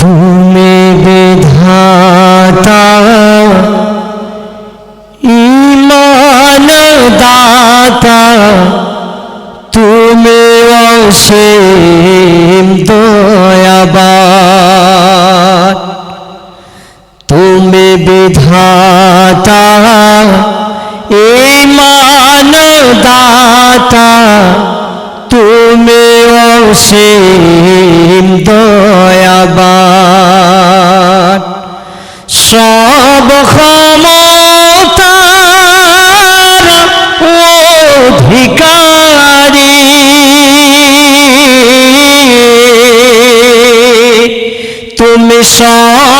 তুমি বিধাতা ইমান দাতা তুমি অসীম দয়াবান। তুমি বিধাতা ইমান দাতা তুমি অসীম দয়াবান। সব ক্ষমতার অধিকারী। তুমি সব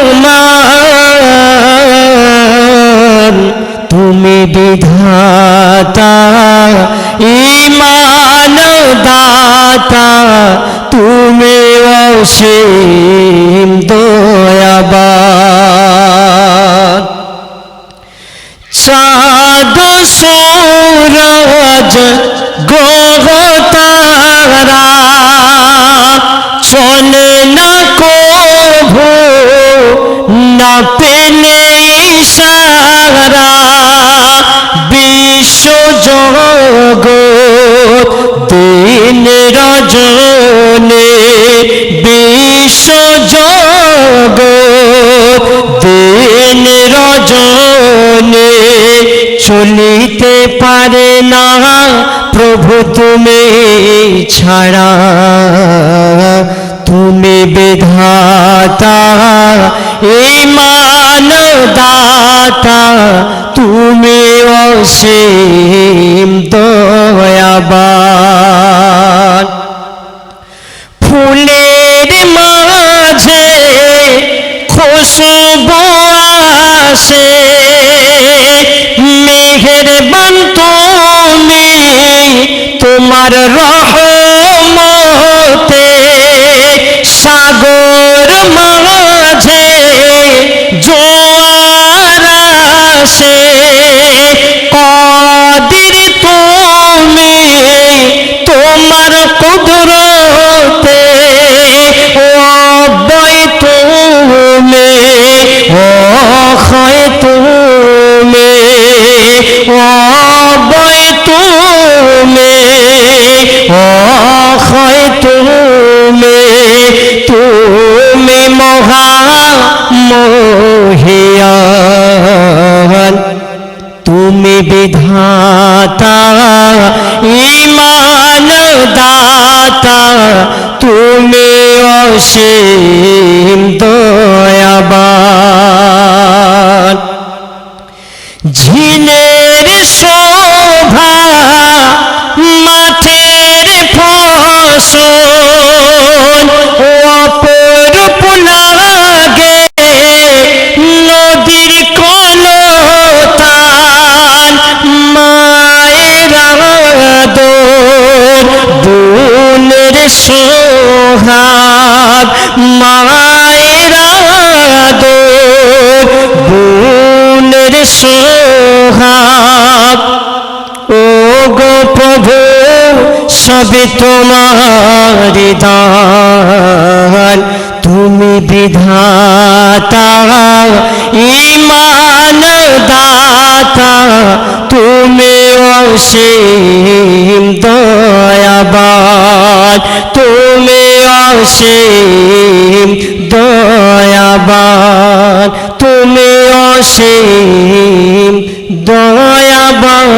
রহমান তুমি বিধাতা ইমান দাতা তুমি অসীম দয়াবান। চাঁদ সূরজ গ্রহতারা রজনে বিশ্ব জগৎ দিন রজনে চলিতে পারে না প্রভু তুমি ছাড়া। তুমি বিধাতা ইমান দাতা তুমি অসীম খুশবু আসে মেহেরবান তুমি তোমার রহমতে সাগর মাঝে জোয়ার আসে। কদির তুমি তোমার কুদরতে দাতা তুমি অসীম দয়াবান। মায়ের আদর বোনের সোহাগ। ও গো প্রভু সবে তোমার দান। তুমি বিধাতা ইমান দাতা তুমি অসীম দয়াবান। তুমি অসীম দয়াবান। তুমি অসীম দয়াবান।